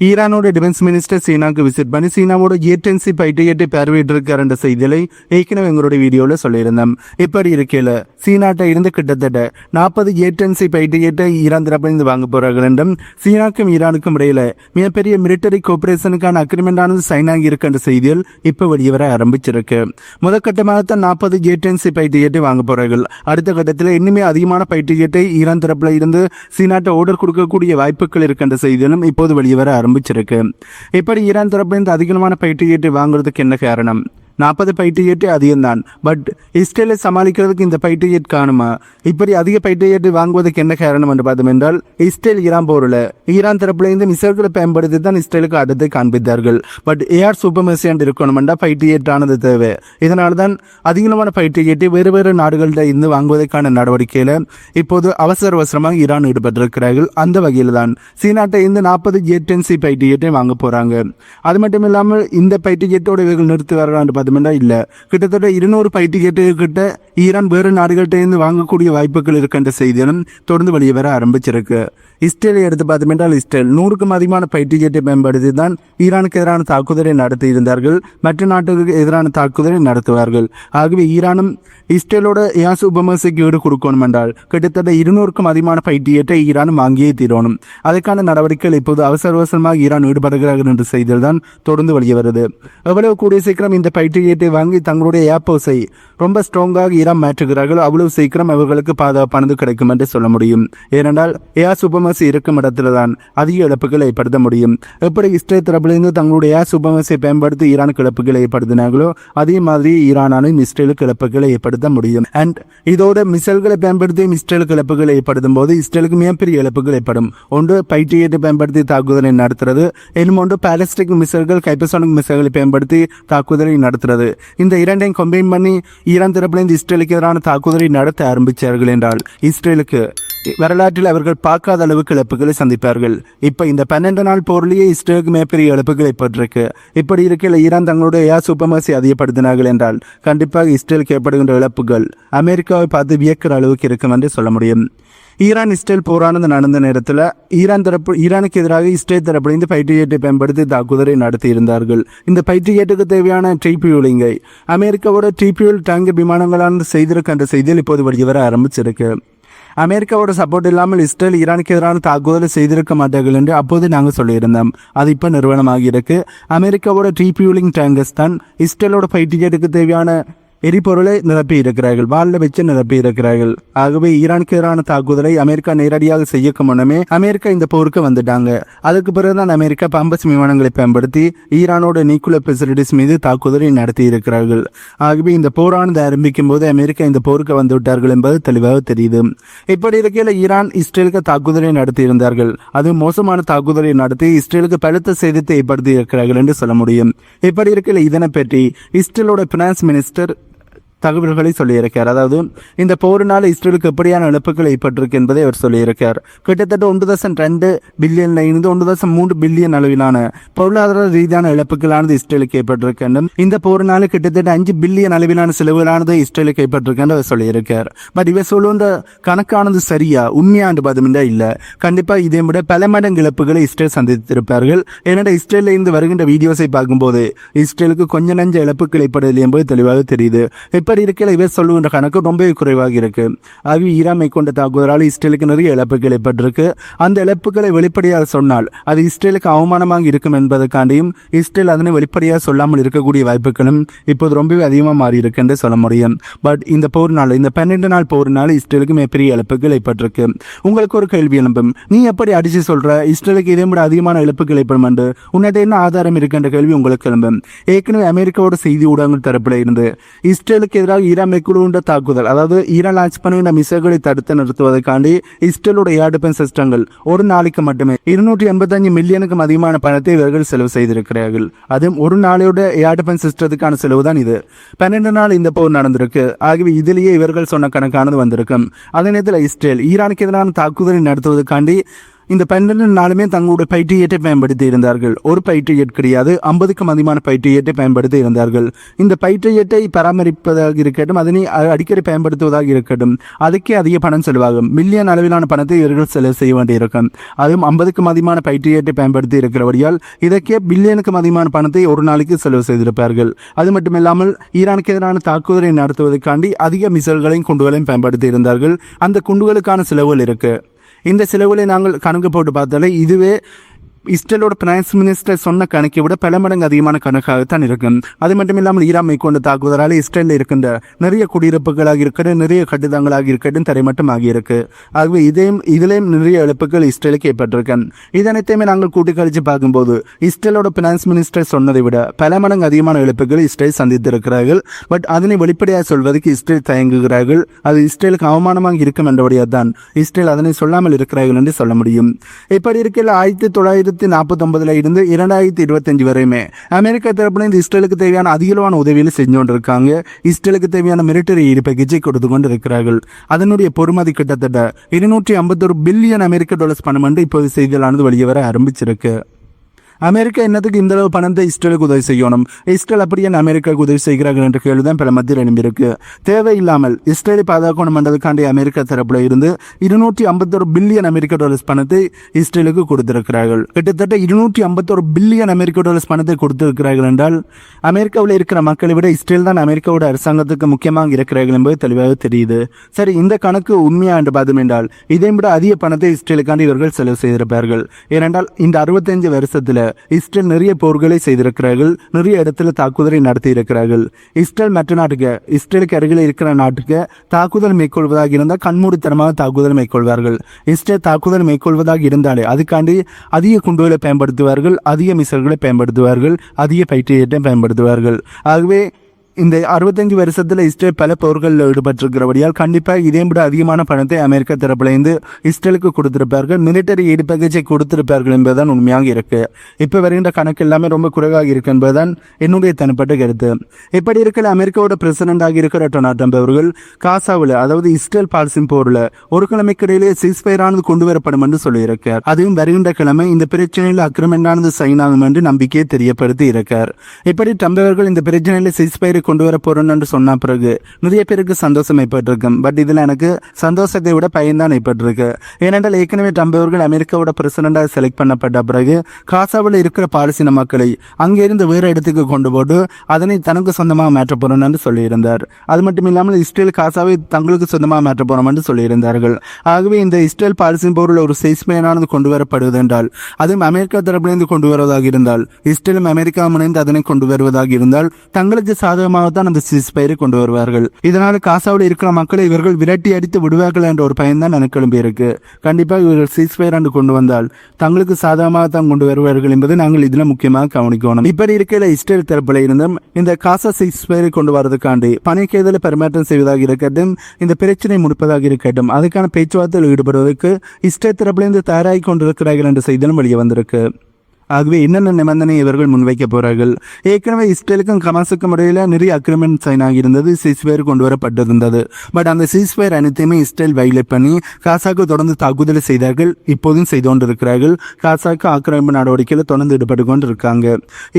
ஈரானோட defence minister சீனாக்கு visit பண்ணி சீனாவோட ஏடென்சி பயிற்சியத்தை பார்வையிட்டிருக்கார் இருக்காருன்ற செய்திகளை ஏற்கனவே எங்களுடைய வீடியோவில் சொல்லியிருந்தோம். இப்படி இருக்கையில் சீனாட்ட இருந்து கிட்டத்தட்ட நாற்பது ஏடென்சி பயிற்சியத்தை ஈரான் தரப்பிலிருந்து வாங்க போகிறார்கள் என்றும் சீனாக்கும் ஈரானுக்கும் இடையில மிகப்பெரிய மிலிட்டரி கோஆபரேஷனுக்கான அக்ரிமெண்ட் ஆனது சைன் ஆகி செய்தியில் செய்திகள் இப்போ வெளிவர ஆரம்பிச்சிருக்கு. முதற்கட்டமாகத்தான் நாற்பது ஏடென்சி பயிற்சியத்தை வாங்க போகிறார்கள் அடுத்த கட்டத்தில் இன்னுமே அதிகமான பயிற்சியத்தை ஈரான் தரப்பில் இருந்து சீனாட்ட ஆர்டர் கொடுக்கக்கூடிய வாய்ப்புகள் இருக்கின்ற செய்திகளும் இப்போது வெளிவர ஆரம்பிச்சிருக்கு. இப்படி ஈரான் தரப்பிலிருந்து அதிகமான பயிற்சியத்தை வாங்குறதுக்கு என்ன காரணம்? நாற்பது பயிற்சியேட்டு அதிகம்தான். பட் இஸ்ரேலை சமாளிக்கிறதுக்கு இந்த பயிற்சியேட் காணுமா இப்படி அதிக பயிற்சியேட்டு வாங்குவதற்கு என்ன காரணம் என்று பார்த்தோம் என்றால் இஸ்ரேல் ஈரான் போரில் ஈரான் தரப்பிலிருந்து மிசைல்களை பயன்படுத்தி தான் இஸ்ரேலுக்கு அடுத்து காண்பித்தார்கள். பட் ஏஆர் சூப்பர் சூப்பர்மெசியன்ட் இருக்கணுமெண்டா பயிற்சியேட் ஆனது தேவை. இதனால தான் அதிகமான பயிற்சியேட்டை வேறு வேறு நாடுகளில் இருந்து வாங்குவதற்கான நடவடிக்கையில் இப்போது அவசர அவசரமாக ஈரான் ஈடுபட்டிருக்கிறார்கள். அந்த வகையில் தான் சீனாட்டை இந்த நாற்பது ஜெட்டன்சி பயிற்சியேட்டை வாங்க போகிறாங்க அது மட்டும் இல்லாமல் இந்த பயிற்சியேட்டோட இவர்கள் நிறுத்துவார்களான்னு பார்த்தோம்னா இல்லை. கிட்டத்தட்ட இருநூறு பயிற்சியேட்டு கிட்ட ஈரான் வேறு நாடுகள்கிட்ட வாங்கக்கூடிய வாய்ப்புகள் இருக்கின்ற செய்திகளும் தொடர்ந்து வெளியே வர ஆரம்பிச்சிருக்கு. இஸ்ரேலை எடுத்து பார்த்தோம் இஸ்ரேல் நூறுக்கும் அதிகமான பயிற்சியேட்டை பயன்படுத்தி தான் ஈரானுக்கு எதிரான தாக்குதலை நடத்தியிருந்தார்கள் மற்ற நாட்டுக்கு எதிரான தாக்குதலை நடத்துவார்கள். ஆகவே ஈரானும் இஸ்ரேலோட யாசு உபமசிக்கு ஈடு கொடுக்கணும் என்றால் கிட்டத்தட்ட இருநூறுக்கும் அதிகமான பயிற்சியேட்டை ஈரான் வாங்கியே தீரணும். அதற்கான நடவடிக்கைகள் இப்போது அவசர அவசரமாக ஈரான் ஈடுபடுகிறார்கள் என்ற செய்திகள் தான் தொடர்ந்து வெளியே வருது. எவ்வளவு கூடிய சீக்கிரம் இந்த பயிற்சியேட்டை வாங்கி தங்களுடைய ஏப்போஸை ரொம்ப ஸ்ட்ராங்காக ஈரான் மாற்றுகிறார்கள் அவ்வளவு சீக்கிரம் அவர்களுக்கு பாதுகாப்பானது கிடைக்கும் என்று சொல்ல முடியும். ஏனென்றால் ஏஆர் சுபமசி இருக்கும் இடத்துல தான் அதிக இழப்புகளை ஏற்படுத்த முடியும். எப்படி இஸ்ரேல் தரப்பிலிருந்து தங்களுடைய சுபமசை பயன்படுத்தி ஈரானுக்கு இழப்புகளை ஏற்படுத்தினாங்களோ அதே மாதிரி ஈரானாலும் இஸ்ரேலுக்கு இழப்புகளை ஏற்படுத்த முடியும். அண்ட் இதோட மிசைல்களை பயன்படுத்தி இஸ்ரேலுக்கு இழப்புகளை ஏற்படுத்தும் போது இஸ்ரேலுக்கு மிகப்பெரிய இழப்புகள் ஏற்படும். ஒன்று பயிற்சியத்தை பயன்படுத்தி தாக்குதலை நடத்துறது இன்னும் ஒன்று பாலஸ்டிக் மிசைல்கள் கைப்பசானிக் மிசைல்களை பயன்படுத்தி தாக்குதலை நடத்துறது. இந்த இரண்டையும் கம்பைன் பண்ணி ஈரான் தரப்பிலிருந்து இஸ்ரேலுக்கு எதிரான தாக்குதலை நடத்த ஆரம்பித்தார்கள் என்றால் இஸ்ரேலுக்கு வரலாற்றில் அவர்கள் பார்க்காத அளவுக்கு இழப்புகளை சந்திப்பார்கள். இப்போ இந்த பன்னெண்டு நாள் போர்லேயே இஸ்ரேலுக்கு மிகப்பெரிய இழப்புகள் ஏற்பட்டிருக்கு இப்படி இருக்கையில் ஈரான் தங்களுடைய ஏர் சூப்பர்மசி அதிகப்படுத்தினார்கள் என்றால் கண்டிப்பாக இஸ்ரேலுக்கு ஏற்படுகின்ற இழப்புகள் அமெரிக்காவை பார்த்து வியக்கிற அளவுக்கு இருக்கும் என்று சொல்ல முடியும். ஈரான் இஸ்ரேல் போரானது நடந்த நேரத்தில் ஈரான் தரப்பு ஈரானுக்கு எதிராக இஸ்ரேல் தரப்பிலிருந்து பைட்ரியேட்டை பயன்படுத்தி தாக்குதலை நடத்தியிருந்தார்கள் இந்த பைட்ரியேட்டுக்கு தேவையான ட்ரிபியூலிங்கை அமெரிக்காவோட ட்ரீபியூல் டேங்க் விமானங்களான செய்திருக்கின்ற செய்தியில் இப்போது வெளியே வர ஆரம்பிச்சிருக்கு. அமெரிக்காவோட சப்போர்ட் இல்லாமல் இஸ்ரேல் ஈரானுக்கு எதிரான தாக்குதலை செய்திருக்க மாட்டார்கள் என்று அப்போது நாங்கள் சொல்லியிருந்தோம். அது இப்போ நிறுவனமாகி இருக்கு. அமெரிக்காவோட ட்ரீபியூலிங் டேங்கர்ஸ் தான் இஸ்ரேலோட பயிற்சியேட்டுக்கு தேவையான எரிபொருளை நிரப்பி இருக்கிறார்கள் வச்சு நிரப்பியிருக்கிறார்கள். ஆகவே ஈரானுக்கு எதிரான தாக்குதலை அமெரிக்கா நேரடியாக செய்யக்கு முன்னமே அமெரிக்கா இந்த போருக்கு வந்துட்டாங்க. அதுக்கு பிறகுதான் அமெரிக்கா பம்பஸ் விமானங்களை பயன்படுத்தி ஈரானோட நியூக்ளியர் ஃபெசிலிட்டிஸ் மீது தாக்குதலை நடத்தி இருக்கிறார்கள் ஆகவே இந்த போரானது ஆரம்பிக்கும் போது அமெரிக்கா இந்த போருக்கு வந்து விட்டார்கள் என்பது தெளிவாக தெரியுது. இப்படி இருக்கையில் ஈரான் இஸ்ரேலுக்கு தாக்குதலை நடத்தி இருந்தார்கள் அது மோசமான தாக்குதலை நடத்தி இஸ்ரேலுக்கு பலத்த சேதத்தை ஏற்படுத்தி இருக்கிறார்கள் என்று சொல்ல முடியும். இப்படி இருக்கையில் இதனை பற்றி இஸ்ரேலோட பினான்ஸ் மினிஸ்டர் தகவல்களை சொல்லியிருக்கார் அதாவது இந்த போரினால் இஸ்ரேலுக்கு எப்படியான இழப்புகள் ஏற்பட்டிருக்கு என்பதை அவர் சொல்லியிருக்கார் கிட்டத்தட்ட ஒன்று தசம் ரெண்டு பில்லியன்ல இருந்து ஒன்று தசம் மூன்று பில்லியன் அளவிலான பொருளாதார ரீதியான இழப்புகளானது இஸ்ரேலுக்கு ஏற்பட்டிருக்கு இந்த போரினால கிட்டத்தட்ட அஞ்சு பில்லியன் அளவிலான செலவுகளானது இஸ்ரேலுக்கு ஏற்பட்டிருக்கு அவர் சொல்லியிருக்கார் பட் இவர் சொல்லுன்ற கணக்கானது சரியா? உண்மையாண்டு பார்த்தோம்னா இல்லை. கண்டிப்பாக இதை விட பல மடங்கு இழப்புகளை இஸ்ரேல் சந்தித்திருப்பார்கள். ஏன்னா இஸ்ரேலில் இருந்து வருகின்ற வீடியோஸை பார்க்கும்போது இஸ்ரேலுக்கு கொஞ்ச நஞ்ச இழப்புகள் ஏற்படவில்லை என்பது தெளிவாக தெரியுது. இப்படி இருக்கிற இவர் சொல்லுகின்ற கணக்கு ரொம்பவே குறைவாக இருக்கு. அவி ஈரான் கொண்ட தாக்குதலால் இஸ்ரேலுக்கு நிறைய இழப்புகள் ஏற்பட்டிருக்கு. அந்த இழப்புகளை வெளிப்படையாக சொன்னால் அது இஸ்ரேலுக்கு அவமானமாக இருக்கும் என்பதற்காண்டியும் இஸ்ரேல் அதனை வெளிப்படையாக சொல்லாமல் இருக்கக்கூடிய வாய்ப்புகளும் இப்போது ரொம்பவே அதிகமாக மாறி இருக்கு என்று சொல்ல முடியும். பட் இந்த போர்னால இந்த பன்னெண்டு நாள் போர்னால இஸ்ரேலுக்கு மிகப்பெரிய இழப்புகள் ஏற்பட்டிருக்கு. உங்களுக்கு ஒரு கேள்வி எழும்பும். நீ எப்படி அடிச்சு சொல்ற? இஸ்ரேலுக்கு இதை விட அதிகமான இழப்புகள் ஏற்படும் என்று உன்னிட்ட என்ன ஆதாரம் இருக்கின்ற கேள்வி உங்களுக்கு எழும்பும். ஏற்கனவே அமெரிக்காவோட செய்தி ஊடகங்கள் தரப்பில் இருந்து இஸ்ரேலுக்கு எதிராக ஈரான் மேற்கொள்கின்ற தாக்குதல்? அதாவது ஈரான் லான்ச் பண்ணுகின்ற மிசைல்களை தடுத்து நிறுத்துவதற்காண்டி இஸ்ரேலுடைய ஏர் டிஃபென்ஸ் சிஸ்டங்கள் ஒரு நாளைக்கு மட்டுமே இருநூற்றி எண்பத்தஞ்சு மில்லியனுக்கும் அதிகமான பணத்தை இவர்கள் செலவு செய்திருக்கிறார்கள். அதுவும் ஒரு நாளையோட ஏர் டிஃபென்ஸ் சிஸ்டத்துக்கான செலவு தான் இது. பன்னெண்டு நாள் இந்த போர் நடந்திருக்கு. ஆகவே இதிலேயே இவர்கள் சொன்ன கணக்கானது வந்திருக்கும். அதே நேரத்தில் இஸ்ரேல் ஈரானுக்கு எதிரான தாக்குதலை நடத்துவதற்காண்டி இந்த பன்னெண்டு நாளுமே தங்களுடைய பயிற்சியேட்டை பயன்படுத்தி இருந்தார்கள். ஒரு பயிற்சியேட் கிடையாது ஐம்பதுக்கும் அதிகமான பயிற்சியேட்டை பயன்படுத்தி இருந்தார்கள். இந்த பயிற்சியேட்டை பராமரிப்பதாக இருக்கட்டும் அதனை அடிக்கடி பயன்படுத்துவதாக இருக்கட்டும் அதுக்கே அதிக பணம் செலவாகும். மில்லியன் அளவிலான பணத்தை இவர்கள் செலவு செய்ய வேண்டியிருக்கும். அதுவும் ஐம்பதுக்கும் அதிகமான பயிற்சியேட்டை பயன்படுத்தி இருக்கிறபடியால் இதற்கே பில்லியனுக்கும் அதிகமான பணத்தை ஒரு நாளைக்கு செலவு செய்திருப்பார்கள். அது மட்டுமில்லாமல் ஈரானுக்கு எதிரான தாக்குதலை நடத்துவதற்காண்டி அதிக மிசல்களையும் குண்டுகளையும் பயன்படுத்தி இருந்தார்கள். அந்த குண்டுகளுக்கான செலவுகள் இருக்குது இந்த செலவுகளை நாங்கள் கணக்கு போட்டு பார்த்தாலே இதுவே இஸ்ரேலோட பிரைம் மினிஸ்டர் சொன்ன கணக்கை விட பல மடங்கு அதிகமான கணக்காகத்தான் இருக்கும். அது மட்டும் இல்லாமல் ஈரான் மேற்கொண்ட தாக்குதலால் இஸ்ரேலில் இருக்கின்ற நிறைய குடியிருப்புகளாக இருக்கட்டும் நிறைய கட்டிடங்களாக இருக்கட்டும் தரைமட்டமாகி இருக்கு. ஆகவே இதையும் இதிலேயும் நிறைய இழப்புகள் இஸ்ரேலுக்கு ஏற்பட்டிருக்கு. இதனைத்தையுமே நாங்கள் கூட்டி கழிச்சு பார்க்கும்போது இஸ்ரேலோட பினான்ஸ் மினிஸ்டர் சொன்னதை விட பல மடங்கு அதிகமான இழப்புகள் இஸ்ரேல் சந்தித்திருக்கிறார்கள். பட் அதனை வெளிப்படையாக சொல்வதற்கு இஸ்ரேல் தயங்குகிறார்கள். அது இஸ்ரேலுக்கு அவமானமாக இருக்கும் என்றபடியாக தான் இஸ்ரேல் அதனை சொல்லாமல் இருக்கிறார்கள் என்று சொல்ல முடியும். இப்படி இருக்கையில் ஆயிரத்தி தொள்ளாயிரத்தி நாற்பத்தி ஒன்பதுல இருந்து இரண்டாயிரத்தி இருபத்தஞ்சு வரையுமே அமெரிக்கா தரப்புல இந்த இஸ்ரேலுக்கு தேவையான அதிகளவான உதவிகளை செஞ்சு கொண்டிருக்காங்க இஸ்ரேலுக்கு தேவையான மிலிட்டரி பேக்கேஜை கொடுத்து கொண்டு இருக்கிறார்கள் அதனுடைய பொறுமதி கிட்டத்தட்ட இருநூற்றி ஐம்பத்தொரு பில்லியன் அமெரிக்க டாலர்ஸ் பணம் என்று இப்போது செய்திகளானது வெளியே வர ஆரம்பிச்சிருக்கு. அமெரிக்கா என்னத்துக்கு இந்த அளவு பணத்தை இஸ்ரேலுக்கு உதவி செய்யணும்? இஸ்ரேல் அப்படியே அமெரிக்காவுக்கு உதவி செய்கிறார்கள் என்ற கேள்விதான் பல மத்தியில் எழும்பியிருக்கு தேவையில்லாமல் இஸ்ரேலை பாதுகாக்கணும் என்றதுக்காண்டி அமெரிக்கா தரப்புல இருந்து இருநூற்றி ஐம்பத்தொரு பில்லியன் அமெரிக்க டாலர்ஸ் பணத்தை இஸ்ரேலுக்கு கொடுத்திருக்கிறார்கள். கிட்டத்தட்ட இருநூற்றி ஐம்பத்தொரு பில்லியன் அமெரிக்க டாலர்ஸ் பணத்தை கொடுத்திருக்கிறார்கள் என்றால் அமெரிக்காவில் இருக்கிற மக்களை விட இஸ்ரேல் தான் அமெரிக்காவோட அரசாங்கத்துக்கு முக்கியமாக இருக்கிறார்கள் என்பது தெளிவாக தெரியுது. சரி இந்த கணக்கு உண்மையா என்று பார்த்தோம் என்றால் இதை விட அதிக பணத்தை இஸ்ரேலுக்காண்டி இவர்கள் செலவு செய்திருப்பார்கள். ஏனென்றால் இந்த அறுபத்தஞ்சு வருஷத்தில் இஸ்ரேல் நிறைய போர்களை செய்திருக்கிறார்கள் நிறைய இடத்துல தாக்குதலை நடத்தி இருக்கிறார்கள் இஸ்ரேல் மற்ற நாட்டுக்கு இஸ்ரேலுக்கு அருகில் இருக்கிற நாட்டுக்கு தாக்குதல் மேற்கொள்வதாக இருந்தால் கண்மூடித்தனமாக தாக்குதல் மேற்கொள்வார்கள். இஸ்ரேல் தாக்குதல் மேற்கொள்வதாக இருந்தாலே அதுக்காண்டி அதிக குண்டுகளை பயன்படுத்துவார்கள் அதிக மிசல்களை பயன்படுத்துவார்கள் அதிக பயிற்சியத்தை பயன்படுத்துவார்கள். ஆகவே இந்த அறுபத்தஞ்சு வருஷத்தில் இஸ்ரேல் பல போர்களில் ஈடுபட்டிருக்கிறபடியால் கண்டிப்பாக இதே விட அதிகமான பணத்தை அமெரிக்க தரப்புலேருந்து இஸ்ரேலுக்கு கொடுத்திருப்பார்கள். மிலிட்டரி ஈடு கொடுத்திருப்பார்கள் என்பதுதான் உண்மையாக இருக்கு. இப்போ வருகின்ற கணக்கு எல்லாமே ரொம்ப குறைவாக இருக்கு என்பதுதான் என்னுடைய தனிப்பட்ட கருத்து. இப்படி இருக்கிற அமெரிக்காவோட பிரசிடண்டாக இருக்கிற டொனால்ட் ட்ரம்ப் அவர்கள்? காசாவில் அதாவது இஸ்ரேல் பால்சின் போரில் ஒரு கிழமைக்கு இடையிலே சீஸ்பயரானது கொண்டு வரப்படும் என்று சொல்லியிருக்கார். அதுவும் வருகின்ற கிழமை இந்த பிரச்சனையில் அக்கிரமெண்டானது சைன் ஆகும் என்று நம்பிக்கையை தெரியப்படுத்தி இருக்கார். இப்படி ட்ரம்ப் அவர்கள் இந்த பிரச்சனையில் சீஸ்பயரை கொண்டு வர போறோம் என்று சொன்ன பிறகு நிறைய பேருக்கு சந்தோஷம் ஏற்பட்டிருக்கும் பட் இதில் எனக்கு சந்தோஷத்தை விட பயன்தான் ஏற்பட்டிருக்கு. ஏனென்றால் ஏற்கனவே ட்ரம்ப் அவர்கள் அமெரிக்காவோட பிரசிடண்டாக செலக்ட் பண்ணப்பட்ட பிறகு காசாவில் இருக்கிற பாலஸ்தீன மக்களை அங்கிருந்து வேறு இடத்துக்கு கொண்டு போட்டு அதனை தனக்கு சொந்தமாக மாற்ற போறோம் சொல்லியிருந்தார். அது மட்டும் இல்லாமல் இஸ்ரேல் காசாவை தங்களுக்கு சொந்தமாக மாற்ற போறோம் என்று சொல்லியிருந்தார்கள். ஆகவே இந்த இஸ்ரேல் பாலஸ்தீன் போரில் ஒரு செய்ஸ்மேனானது கொண்டு வரப்படுவது என்றால் அதுவும் அமெரிக்கா தரப்பிலிருந்து கொண்டு வருவதாக இருந்தால் இஸ்ரேலும் அமெரிக்காவும் இணைந்து அதனை கொண்டு வருவதாக இருந்தால் தங்களுக்கு தான் அந்த சிஸ்பயரை கொண்டு வருவார்கள். இதனால் காசாவில் இருக்கிற மக்களை இவர்கள் விரட்டி அடித்து விடுவார்கள் என்ற ஒரு பயன்தான் எனக்கு எழும்பியிருக்கு கண்டிப்பாக இவர்கள் சீஸ்பயர் அண்டு கொண்டு வந்தால் தங்களுக்கு சாதகமாக தான் கொண்டு வருவார்கள் என்பதை நாங்கள் இதில் முக்கியமாக கவனிக்கணும். இப்படி இருக்கையில் இஸ்ரேல் தரப்பில் இருந்தும் இந்த காசா சீஸ்பயரை கொண்டு வரதுக்காண்டி பணிக்கேதலை பரிமாற்றம் செய்வதாக இருக்கட்டும் இந்த பிரச்சனை முடிப்பதாக இருக்கட்டும் அதுக்கான பேச்சுவார்த்தையில் ஈடுபடுவதற்கு இஸ்ரேல் தரப்பிலிருந்து தயாராகி கொண்டிருக்கிறார்கள் என்ற செய்தியும் வெளியே வந்திருக்கு. ஆகவே என்னென்ன நிபந்தனை இவர்கள் முன்வைக்க போகிறார்கள் ஏற்கனவே இஸ்ரேலுக்கும் கமாசுக்கும் இடையில நிறைய அக்ரிமெண்ட் சைன் ஆகியிருந்தது சீஸ்வேர் கொண்டு வரப்பட்டிருந்தது பட் அந்த சீஸ்வேர் அனைத்தையுமே இஸ்ரேல் வயலேட் பண்ணி காசாக்கு தொடர்ந்து தாக்குதலை செய்தார்கள் இப்போதும் செய்து கொண்டிருக்கிறார்கள். காசாக்கு ஆக்கிரமிப்பு நடவடிக்கையில் தொடர்ந்து ஈடுபட்டு கொண்டு இருக்காங்க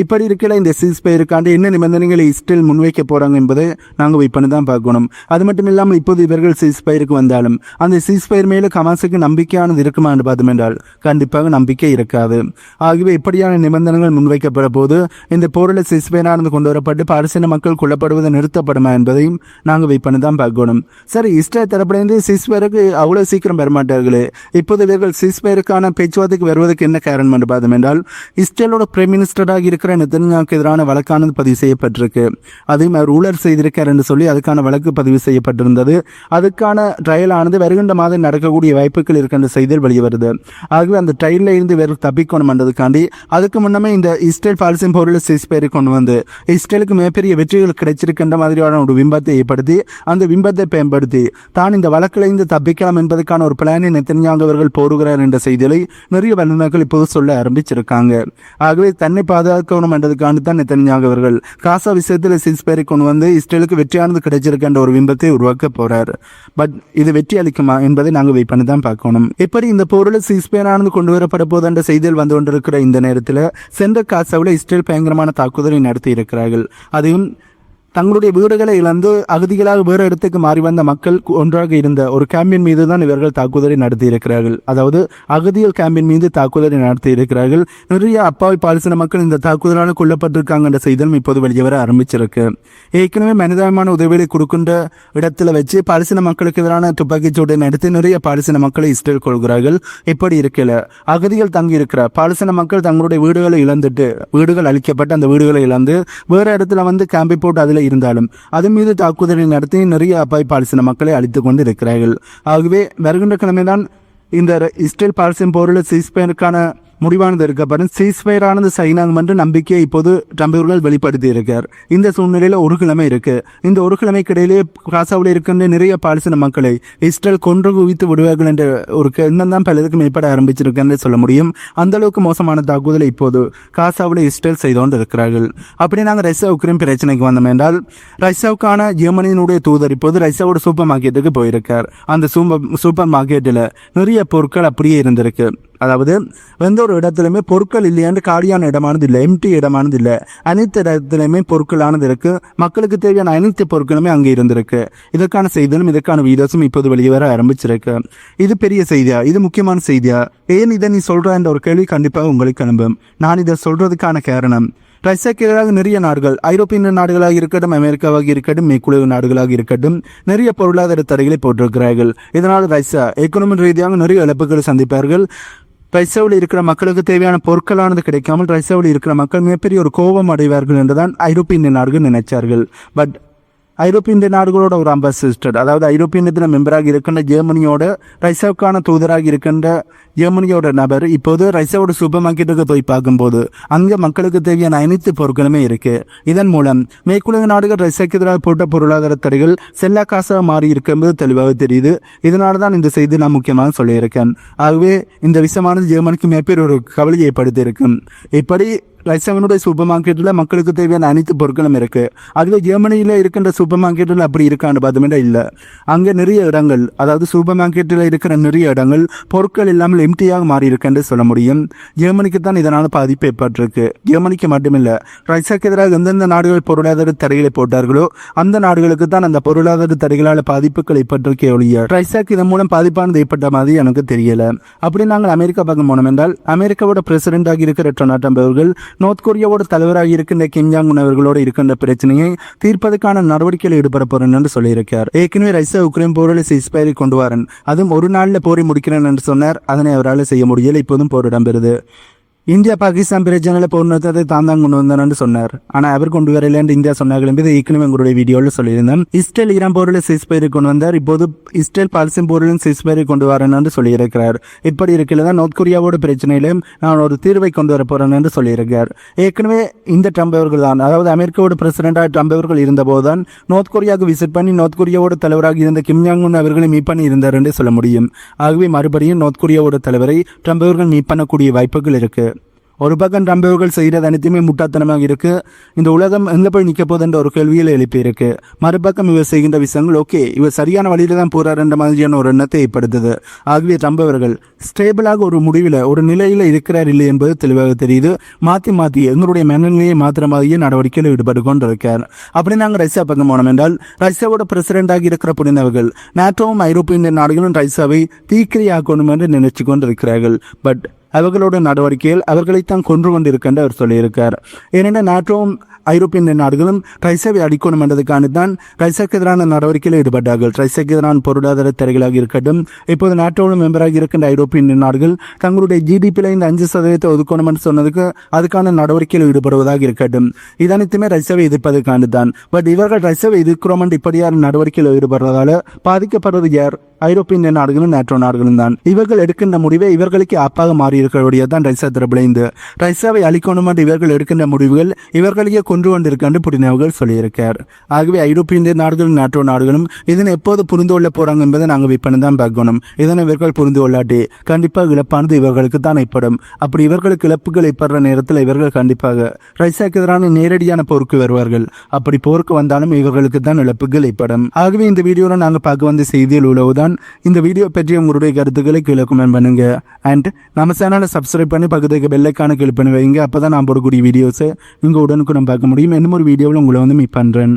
இப்படி இருக்கிற இந்த சீஸ்பயருக்காண்டு என்ன நிபந்தனைகளை இஸ்ரேல் முன்வைக்க போறாங்க என்பதை நாங்கள் வெயிட் பண்ணி தான் பார்க்கணும். அது மட்டும் இல்லாமல் இப்போது இவர்கள் சீஸ்பயருக்கு வந்தாலும் அந்த சீஸ்பயர் மேலே கமாசுக்கு நம்பிக்கையானது இருக்குமா என்று பார்த்தோம் என்றால் கண்டிப்பாக நம்பிக்கை இருக்காது. ஆகவே இப்படியான நிபந்தனைகள் முன்வைக்கப்பட போது இந்த போரில் சிஸ்பேனானது கொண்டு வரப்பட்டு பாரசீன மக்கள் கொல்லப்படுவது நிறுத்தப்படுமா என்பதையும் நாங்கள் வெயிட் பண்ணி தான் பார்க்கணும். சரி இஸ்ரேல் தரப்பிலிருந்து சிஸ்பேருக்கு அவ்வளோ சீக்கிரம் பெறமாட்டார்களே இப்போது இவர்கள் சிஸ்பேருக்கான பேச்சுவார்த்தைக்கு வருவதற்கு என்ன காரணம் என்று பார்த்தோம் என்றால் இஸ்ரேலோட பிரைம் மினிஸ்டராக இருக்கிற நெத்தன்யாவுக்கு எதிரான வழக்கானது பதிவு செய்யப்பட்டிருக்கு. அதையும் அவர் ஊழல் செய்திருக்கார் என்று சொல்லி அதுக்கான வழக்கு பதிவு செய்யப்பட்டிருந்தது. அதுக்கான ட்ரையல் ஆனது வருகின்ற மாதம் நடக்கக்கூடிய வாய்ப்புகள் இருக்கின்ற செய்தியில் வெளியே வருது ஆகவே அந்த ட்ரையலில் இருந்து வேறு தப்பிக்கணும் என்றதுக்காண்டி அதுக்கு முன்னமே இந்த இஸ்ரேல் பாலஸ்தீன் போரில் சீஸ்பேரை கொண்டு வந்து இஸ்ரேலுக்கு மிகப்பெரிய வெற்றிகள் கிடைச்சிருக்கின்ற மாதிரியான ஒரு பிம்பத்தை ஏற்படுத்தி அந்த பிம்பத்தை பயன்படுத்தி தான் இந்த வழக்கிலிருந்து தப்பிக்கலாம் என்பதற்கான ஒரு பிளானை நெத்தனியாக அவர்கள் போருகிறார் என்ற செய்திகளை நிறைய வல்லுநர்கள் இப்போது சொல்ல ஆரம்பிச்சிருக்காங்க. ஆகவே தன்னை பாதுகாக்கணும் என்றதுக்காண்டு தான் நெத்தனியாக அவர்கள் காசா விஷயத்தில் சீஸ்பேரை கொண்டு வந்து இஸ்ரேலுக்கு வெற்றியானது கிடைச்சிருக்கின்ற ஒரு பிம்பத்தை உருவாக்க போறார். பட் இது வெற்றி அளிக்குமா என்பதை நாங்கள் வெயிட் பண்ணி தான் பார்க்கணும். எப்படி இந்த போரில் சீஸ்பேரானது கொண்டு வரப்பட போது என்ற செய்தியில் வந்து கொண்டிருக்கிற இந்த நேரத்தில் சென்ற காசாவில் இஸ்ரேல் பயங்கரமான தாக்குதலை நடத்தி இருக்கிறார்கள் அதையும் தங்களுடைய வீடுகளை இழந்து அகதிகளாக வேறு இடத்துக்கு மாறி வந்த மக்கள் ஒன்றாக இருந்த ஒரு கேம்பின் மீது தான் இவர்கள் தாக்குதலை நடத்தி இருக்கிறார்கள் அதாவது அகதிகள் கேம்பின் மீது தாக்குதலை நடத்தி இருக்கிறார்கள் நிறைய அப்பாவி பாலிசின மக்கள் இந்த தாக்குதலால் கொல்லப்பட்டிருக்காங்க என்ற செய்தியும் இப்போது வெளியே வர ஆரம்பிச்சிருக்கு. ஏற்கனவே மனிதாபிமான உதவிகளை கொடுக்கின்ற இடத்துல வச்சு பாலிசின மக்களுக்கு எதிரான துப்பாக்கிச்சூட்டை நடத்தி நிறைய பாலிசின மக்களை இஸ்ரேல் கொள்கிறார்கள். இப்படி இருக்கல அகதிகள் தங்கி இருக்கிற பாலிசின மக்கள் தங்களுடைய வீடுகளை இழந்துட்டு வீடுகள் அழிக்கப்பட்டு அந்த வீடுகளை இழந்து வேறு இடத்துல வந்து கேம்பை போட்டு அதில் இருந்தாலும் அது மீது தாக்குதலை நடத்தி நிறைய அப்பாய் பாலஸ்தீன மக்களை அழித்துக் கொண்டு இருக்கிறார்கள் ஆகவே வருகின்ற கிழமைதான் இந்த இஸ்ரேல் பாலஸ்தீன் போரில் சீஸ்பேருக்கான முடிவானது இருக்கப்படும் சீஸ்பயரானது சைனாகும் என்று நம்பிக்கையை இப்போது ட்ரம்ப் அவர்கள் வெளிப்படுத்தி இருக்கார் இந்த சூழ்நிலையில் ஒரு கிழமை இருக்கு. இந்த ஒரு கிழமைக்கு இடையிலே காசாவில் இருக்கின்ற நிறைய பாலஸ்தீன மக்களை இஸ்ரேல் கொன்று குவித்து விடுவார்கள் என்ற ஒரு எண்ணம் தான் பலருக்கும் ஏற்பட ஆரம்பிச்சிருக்குன்னு சொல்ல முடியும். அந்த அளவுக்கு மோசமான தாக்குதலை இப்போது காசாவில் இஸ்ரேல் செய்து கொண்டு இருக்கிறார்கள் அப்படி நாங்கள் ரஷ்யா உக்ரைன் பிரச்சனைக்கு வந்தோம் என்றால் ரஷ்யாவுக்கான ஜெர்மனியினுடைய தூதர் இப்போது ரஷ்யாவோட சூப்பர் மார்க்கெட்டுக்கு போயிருக்கார். அந்த சூப்பர் சூப்பர் மார்க்கெட்டில் நிறைய பொருட்கள் அப்படியே இருந்திருக்கு. அதாவது எந்த ஒரு இடத்துலையுமே பொருட்கள் இல்லையாண்டு காலியான இடமானது இல்லை எம்டி இடமானது இல்லை. அனைத்து இடத்துலையுமே பொருட்களானது இருக்கு. மக்களுக்கு தேவையான அனைத்து பொருட்களுமே அங்கே இருந்திருக்கு. இதற்கான செய்திகளும் இதற்கான வீடியோஸும் இப்போது வெளியே வர ஆரம்பிச்சிருக்கு. இது பெரிய செய்தியா? இது முக்கியமான செய்தியா? ஏன் இதை நீ சொல்கிற என்ற ஒரு கேள்வி கண்டிப்பாக உங்களுக்கு அனுப்பும் நான் இதை சொல்றதுக்கான காரணம் ரஷ்யாக்கு எதிராக நிறைய நாடுகள் ஐரோப்பிய நாடுகளாக இருக்கட்டும் அமெரிக்காவாக இருக்கட்டும் மேற்குலக நாடுகளாக இருக்கட்டும் நிறைய பொருளாதார தடைகளை போட்டிருக்கிறார்கள். இதனால் ரஷ்யா எக்கனாமி ரீதியாக நிறைய இழப்புகளை சந்திப்பார்கள். ரஷ்யாவில் இருக்கிற மக்களுக்கு தேவையான பொருட்களானது கிடைக்காமல் ரைசவில் இருக்கிற மக்கள் மிகப்பெரிய ஒரு கோபம் அடைவார்கள் என்றுதான் ஐரோப்பிய நாடுகள் நினைச்சார்கள். பட் ஐரோப்பிய நாடுகளோட ஒரு அம்பாசிஸ்டர் அதாவது ஐரோப்பிய மெம்பராக இருக்கின்ற ஜெர்மனியோட ரைசாவுக்கான தூதராக இருக்கின்ற ஜெர்மனியோட நபர் இப்போது ரைசாவோட சூப்பர் மார்க்கெட்டுக்கு போய் பார்க்கும்போது அங்கே மக்களுக்கு தேவையான அனைத்து பொருட்களுமே இருக்கு. இதன் மூலம் மேற்குலக நாடுகள் ரைசாக்கு எதிராக போட்ட பொருளாதார தடைகள் செல்லா காசாக மாறி இருக்கும்போது தெளிவாக தெரியுது. இதனால தான் இந்த செய்தி நான் முக்கியமாக சொல்லியிருக்கேன். ஆகவே இந்த விஷயமானது ஜெர்மனிக்கு மேற்பேர் ஒரு கவலையை ஏற்படுத்தி இப்படி ரஷ்யாவினுடைய சூப்பர் மார்க்கெட்டில் மக்களுக்கு தேவையான அனைத்து பொருட்களும் இருக்குது அதுவே ஜெர்மனியில் இருக்கின்ற சூப்பர் மார்க்கெட்டில் அப்படி இருக்கான்னு பார்த்தோம்னா இல்லை. அங்கே நிறைய இடங்கள் அதாவது சூப்பர் மார்க்கெட்டில் இருக்கிற நிறைய இடங்கள் பொருட்கள் இல்லாமல் எம்டியாக மாறி இருக்குன்னு சொல்ல முடியும். ஜெர்மனிக்கு தான் இதனால் பாதிப்பு ஏற்பட்டிருக்கு. ஜெர்மனிக்கு மட்டுமில்லை ரஷ்யாவுக்கு எதிராக எந்தெந்த நாடுகள் பொருளாதார தடைகளை போட்டார்களோ அந்த நாடுகளுக்கு தான் அந்த பொருளாதார தடைகளால் பாதிப்புகள் ஏற்பட்டிருக்கே ஒழிய ரஷ்யாவுக்கு இதன் மூலம் பாதிப்பானது ஏற்பட்ட மாதிரி எனக்கு தெரியல. அப்படி நாங்கள் அமெரிக்கா பக்கம் போனோம் என்றால் அமெரிக்காவோட பிரசிடென்டாக இருக்கிற டொனால்ட் ட்ரம்ப் அவர்கள் நோர்த் கொரியாவோட தலைவராக இருக்கின்ற கிம் ஜாங் உன் அவர்களோடு இருக்கின்ற பிரச்சனையை தீர்ப்பதற்கான நடவடிக்கையில் ஈடுபட போறேன் என்று சொல்லியிருக்கார் ஏற்கனவே ரஷ்யா உக்ரைன் போரில் சிஸ்பயரை கொண்டு வரேன். அதுவும் ஒரு நாளில் போரை முடிக்கிறேன் என்று சொன்னார். அதனை அவரால் செய்ய முடியல. இப்போதும் போர் இடம்பெறுது. இந்தியா பாகிஸ்தான் பிரச்சனையில் போனதை தான் தான் கொண்டு வந்தான்னு சொன்னார். ஆனால் அவர் கொண்டு வரலன்னு என்று இந்தியா சொன்னார்கள் என்பது ஏற்கனவே எங்களுடைய வீடியோவில் சொல்லியிருந்தேன். இஸ்ரேல் ஈரான் போரில் சிஸ்பயரை கொண்டு வந்தார். இப்போது இஸ்ரேல் பாலஸ்தீன் போரிலும் சிஸ்பயரை கொண்டு வரேன் சொல்லியிருக்கிறார். இப்படி இருக்கல தான் நோர்த் கொரியாவோட பிரச்சனையிலும் நான் ஒரு தீர்வை கொண்டு வர போறேன்னு சொல்லியிருக்கார். ஏற்கனவே இந்த ட்ரம்ப் அவர்கள் தான் அதாவது அமெரிக்காவோட பிரசிடண்டாக ட்ரம்ப் அவர்கள் இருந்தபோது தான் நோர்த் கொரியாவுக்கு விசிட் பண்ணி நோர்த் கொரியாவோட தலைவராக இருந்த கிம் ஜாங் உன் அவர்களை மீட் பண்ணி இருந்தார் என்று சொல்ல முடியும். ஆகவே மறுபடியும் நோர்த் கொரியாவோட தலைவரை ட்ரம்ப் அவர்கள் மீட் பண்ணக்கூடிய வாய்ப்புகள் இருக்குது ஒரு பக்கம் நம்பவர்கள் செய்கிறது அனைத்துமே முட்டாத்தனமாக இருக்குது இந்த உலகம் எங்கே போய் நிற்க போதுன்ற ஒரு கேள்வியில் எழுப்பியிருக்கு. மறுபக்கம் இவர் செய்கின்ற விஷயங்கள் ஓகே இவர் சரியான வழியில் தான் போகிறாருன்ற என்ற மாதிரியான ஒரு எண்ணத்தை ஏற்படுத்துது. ஆகவே நம்பவர்கள் ஸ்டேபிளாக ஒரு முடிவில் ஒரு நிலையில் இருக்கிறார் இல்லை என்பது தெளிவாக தெரியுது. மாற்றி மாற்றி எங்களுடைய மனநிலையை மாத்திர மாதிரியே நடவடிக்கையில் ஈடுபட்டு கொண்டிருக்கார். அப்படி நாங்கள் ரஷ்யா பக்கம் போனோம் என்றால் ரஷ்யாவோட பிரசிடென்டாக இருக்கிற புரிந்தவர்கள் நேட்டோவும் ஐரோப்பிய நாடுகளும் ரஷ்யாவை தீக்கிரையாக்கணும் என்று நினைச்சு கொண்டிருக்கிறார்கள். பட் அவர்களோட நடவடிக்கையில் அவர்களைத்தான் கொன்று கொண்டிருக்கின்ற அவர் சொல்லியிருக்கார். ஏனென்றால் நாட்டோம் ஐரோப்பிய நாடுகளும் ரைசாவை அடிக்கணும் என்றதுக்கான தான் ரஷ்யாவுக்கு எதிரான நடவடிக்கையில் ஈடுபட்டார்கள். ரஷ்யாவுக்கு எதிரான பொருளாதார தடைகளாக இருக்கட்டும் இப்போது நாட்டோடு மெம்பராக இருக்கின்ற ஐரோப்பிய நாடுகள் தங்களுடைய ஜிடிபியில் இந்த அஞ்சு சதவீதத்தை ஒதுக்கணும் என்று சொன்னதுக்கு அதுக்கான நடவடிக்கையில் ஈடுபடுவதாக இருக்கட்டும். இதனைத்துமே ரைசாவை ரஷ்யாவை எதிர்ப்பதற்கான தான். பட் இவர்கள் ரைசாவை எதிர்க்கிறோம் என்று இப்படியான நடவடிக்கையில் ஈடுபடுறதால பாதிக்கப்படுவது யார்? ஐரோப்பிய நாடுகளும் நேட்டோ நாடுகளும் தான். இவர்கள் எடுக்கின்ற முடிவை இவர்களுக்கு ஆப்பாக மாறி இருக்கிறபடியே தான் ரைசா தரப்புல ரைசாவை அழிக்கணும் என்று இவர்கள் எடுக்கின்ற முடிவுகள் இவர்களையே கொண்டு வந்திருக்கான்னு புட்டின் அவர்கள் சொல்லியிருக்கார். ஆகவே ஐரோப்பிய இந்திய நாடுகளும் நாட்டோ நாடுகளும் இதனை எப்போது புரிந்து கொள்ள போறாங்க என்பதை நாங்கள் விற்பனை தான் பார்க்கணும். இதனை இவர்கள் புரிந்து கொள்ளாட்டி கண்டிப்பாக இழப்பானது இவர்களுக்கு தான் ஏற்படும். அப்படி இவர்களுக்கு இழப்புகள் ஏற்படுற நேரத்தில் இவர்கள் கண்டிப்பாக ரைசாக்கு எதிரான நேரடியான போருக்கு வருவார்கள். அப்படி போருக்கு வந்தாலும் இவர்களுக்கு தான் இழப்புகள் ஏற்படும். ஆகவே இந்த வீடியோவில் நாங்கள் பார்க்க வந்த செய்தியில் உழவுதான் இந்த வீடியோ பற்றிய உங்களுடைய கருத்துக்களை கீழே கமெண்ட் பண்ணுங்க. அண்ட் நம்ம சேனலை சப்ஸ்கிரைப் பண்ணி பக்கத்துக்கு பெல்லைக்கான கிளிக் பண்ணி வைங்க. அப்போ தான் நான் போடக்கூடிய வீடியோஸை நீங்கள் உடனுக்குடன் பார்க்க முடியும். இன்னும் ஒரு வீடியோவில் உங்களை வந்து மீட் பண்ணுறேன்